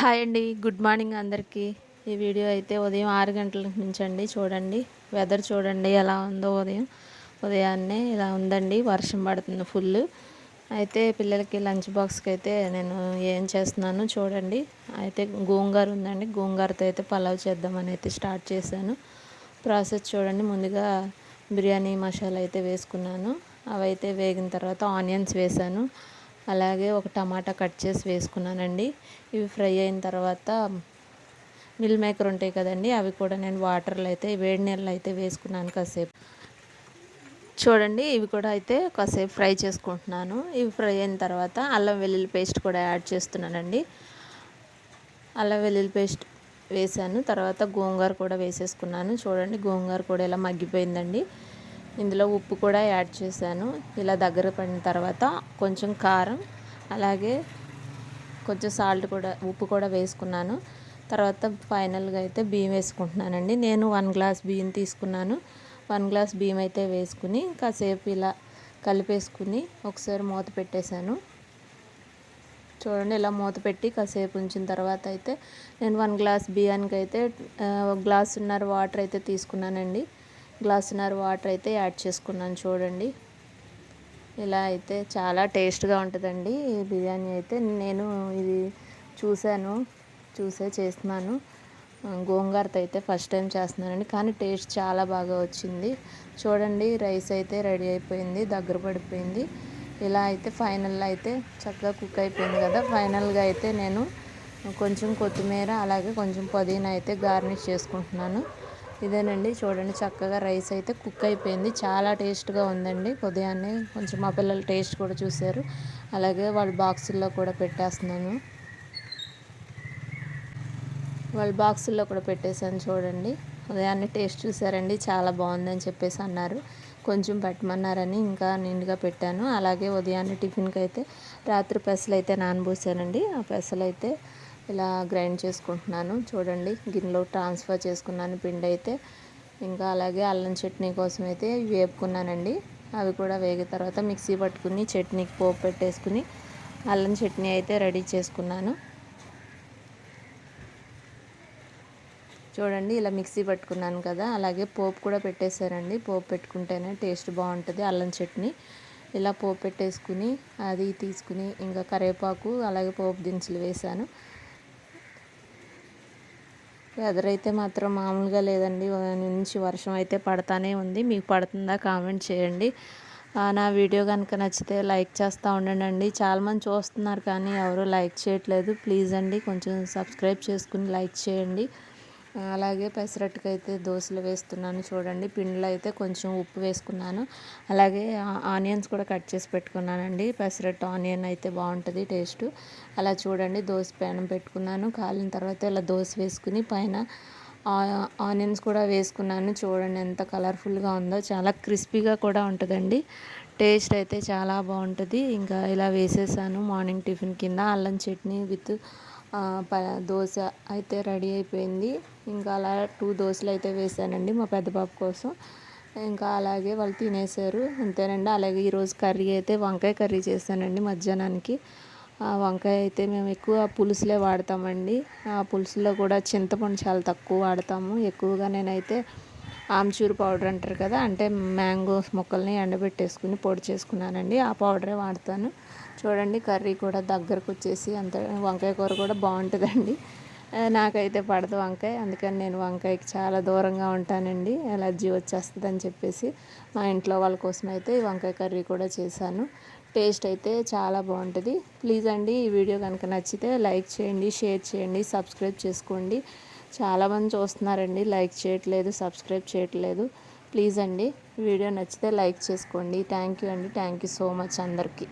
Hi అండి. Good morning అందరికీ. ఈ వీడియో అయితే ఉదయం ఆరు గంటల నుంచి అండి చూడండి. వెదర్ చూడండి ఎలా ఉందో ఉదయం. ఉదయాన్నే ఇలా ఉందండి. వర్షం పడుతుంది ఫుల్. అయితే పిల్లలకి లంచ్ బాక్స్కి అయితే నేను ఏం చేస్తున్నాను చూడండి. అయితే గోంగూర ఉందండి. గోంగూరతో అయితే పలావ్ చేద్దామని అయితే స్టార్ట్ చేశాను. ప్రాసెస్ చూడండి. ముందుగా బిర్యానీ మసాలా అయితే వేసుకున్నాను. అవి అయితే వేగిన తర్వాత ఆనియన్స్ వేసాను అలాగే ఒక టమాటా కట్ చేసి వేసుకున్నానండి. ఇవి ఫ్రై అయిన తర్వాత మిల్ మేకర్ ఉంటాయి కదండి అవి కూడా నేను వాటర్లో అయితే వేడి నీళ్ళు అయితే వేసుకున్నాను కాసేపు. చూడండి ఇవి కూడా అయితే కాసేపు ఫ్రై చేసుకుంటున్నాను. ఇవి ఫ్రై అయిన తర్వాత అల్లం వెల్లుల్లి పేస్ట్ కూడా యాడ్ చేస్తున్నానండి. అల్లం వెల్లుల్లి పేస్ట్ వేసాను తర్వాత గోంగూర కూడా వేసేసుకున్నాను. చూడండి గోంగూర కూడా ఇలా మగ్గిపోయిందండి. ఇందులో ఉప్పు కూడా యాడ్ చేశాను. ఇలా దగ్గర పడిన తర్వాత కొంచెం కారం అలాగే కొంచెం సాల్ట్ కూడా ఉప్పు కూడా వేసుకున్నాను. తర్వాత ఫైనల్గా అయితే బియ్యం వేసుకుంటున్నానండి. నేను వన్ గ్లాస్ బియ్యం తీసుకున్నాను. వన్ గ్లాస్ బియ్యం అయితే వేసుకుని కాసేపు ఇలా కలిపేసుకుని ఒకసారి మూత పెట్టేశాను. చూడండి ఇలా మూత పెట్టి కాసేపు ఉంచిన తర్వాత అయితే నేను వన్ గ్లాస్ బియ్యానికి అయితే ఒక గ్లాసున్నర వాటర్ అయితే తీసుకున్నానండి. గ్లాసున్నర వాటర్ అయితే యాడ్ చేసుకున్నాను చూడండి. ఇలా అయితే చాలా టేస్ట్గా ఉంటుందండి ఈ బిర్యానీ అయితే. నేను ఇది చూశాను చూసే చేస్తున్నాను. గోంగూరతో అయితే ఫస్ట్ టైం చేస్తున్నానండి కానీ టేస్ట్ చాలా బాగా వచ్చింది. చూడండి రైస్ అయితే రెడీ అయిపోయింది దగ్గర పడిపోయింది. ఇలా అయితే ఫైనల్లో అయితే చక్కగా కుక్ అయిపోయింది కదా. ఫైనల్గా అయితే నేను కొంచెం కొత్తిమీర అలాగే కొంచెం పుదీనా అయితే గార్నిష్ చేసుకుంటున్నాను. ఇదేనండి చూడండి చక్కగా రైస్ అయితే కుక్ అయిపోయింది. చాలా టేస్ట్గా ఉందండి. ఉదయాన్నే కొంచెం మా పిల్లలు టేస్ట్ కూడా చూశారు అలాగే వాళ్ళ బాక్సుల్లో కూడా పెట్టేస్తున్నాను. వాళ్ళ బాక్సుల్లో కూడా పెట్టేశాను చూడండి. ఉదయాన్నే టేస్ట్ చూసారండి. చాలా బాగుందని చెప్పేసి అన్నారు. కొంచెం పెట్టమన్నారని ఇంకా నిండుగా పెట్టాను. అలాగే ఉదయాన్నే టిఫిన్కి అయితే రాత్రి పెసలు అయితే నానబోసానండి. ఆ పెసలు అయితే ఇలా గ్రైండ్ చేసుకుంటున్నాను. చూడండి గిన్నెలో ట్రాన్స్ఫర్ చేసుకున్నాను పిండి అయితే. ఇంకా అలాగే అల్లం చట్నీ కోసం అయితే వేపుకున్నానండి. అవి కూడా వేగిన తర్వాత మిక్సీ పట్టుకుని చట్నీకి పోపు పెట్టేసుకుని అల్లం చట్నీ అయితే రెడీ చేసుకున్నాను. చూడండి ఇలా మిక్సీ పట్టుకున్నాను కదా. అలాగే పోపు కూడా పెట్టేశారండి పోపు పెట్టుకుంటేనే టేస్ట్ బాగుంటుంది అల్లం చట్నీ. ఇలా పోపు పెట్టేసుకుని అది తీసుకుని ఇంకా కరివేపాకు అలాగే పోపు దినుసులు వేసాను వెదర్ అయితే మాత్రం మామూలుగా లేదండి. నుంచి వర్షం అయితే పడతానే ఉంది. మీకు పడుతుందా కామెంట్ చేయండి. నా వీడియో కనుక నచ్చితే లైక్ చేస్తూ ఉండండి. చాలామంది చూస్తున్నారు కానీ ఎవరు లైక్ చేయట్లేదు. ప్లీజ్ అండి కొంచెం సబ్స్క్రైబ్ చేసుకుని లైక్ చేయండి. అలాగే పెసరట్టుకు అయితే దోశలు వేస్తున్నాను చూడండి. పిండిలో అయితే కొంచెం ఉప్పు వేసుకున్నాను. అలాగే ఆనియన్స్ కూడా కట్ చేసి పెట్టుకున్నానండి. పెసరట్టు ఆనియన్ అయితే బాగుంటుంది టేస్ట్. అలా చూడండి దోశ పేనం పెట్టుకున్నాను. కాలిన తర్వాత ఇలా దోశ వేసుకుని పైన ఆనియన్స్ కూడా వేసుకున్నాను. చూడండి ఎంత కలర్ఫుల్గా ఉందో చాలా క్రిస్పీగా కూడా ఉంటుందండి. టేస్ట్ అయితే చాలా బాగుంటుంది. ఇంకా ఇలా వేసేసాను మార్నింగ్ టిఫిన్ కింద. అల్లం చట్నీ విత్ ప దోశ అయితే రెడీ అయిపోయింది. ఇంకా అలా టూ దోశలు అయితే వేసానండి మా పెద్ద పాప కోసం. ఇంకా అలాగే వాళ్ళు తినేసారు. అంతేనండి. అలాగే ఈరోజు కర్రీ అయితే వంకాయ కర్రీ చేశానండి మధ్యాహ్నానికి. ఆ వంకాయ అయితే మేము ఎక్కువ పులుసులే వాడతామండి. ఆ పులుసులో కూడా చింతపండు చాలా తక్కువ వాడతాము. ఎక్కువగా నేనైతే ఆమ్చూర్ పౌడర్ అంటారు కదా అంటే మ్యాంగోస్ ముక్కల్ని ఎండబెట్టేసుకుని పొడి చేసుకున్నానండి. ఆ పౌడరే వాడతాను. చూడండి కర్రీ కూడా దగ్గరకు వచ్చేసి అంత వంకాయ కూర కూడా బాగుంటుందండి. నాకైతే పడదు వంకాయ అందుకని నేను వంకాయకి చాలా దూరంగా ఉంటానండి. ఎలర్జీ వచ్చేస్తుంది అని చెప్పేసి మా ఇంట్లో వాళ్ళ కోసం అయితే వంకాయ కర్రీ కూడా చేశాను. టేస్ట్ అయితే చాలా బాగుంటుంది. ప్లీజ్ అండి ఈ వీడియో కనుక నచ్చితే లైక్ చేయండి షేర్ చేయండి సబ్స్క్రైబ్ చేసుకోండి. చాలామంది చూస్తున్నారండి. లైక్ చేయట్లేదు సబ్స్క్రైబ్ చేయట్లేదు. ప్లీజ్ అండి వీడియో నచ్చితే లైక్ చేసుకోండి. థ్యాంక్ యూ అండి. థ్యాంక్ యూ సో మచ్ అందరికీ.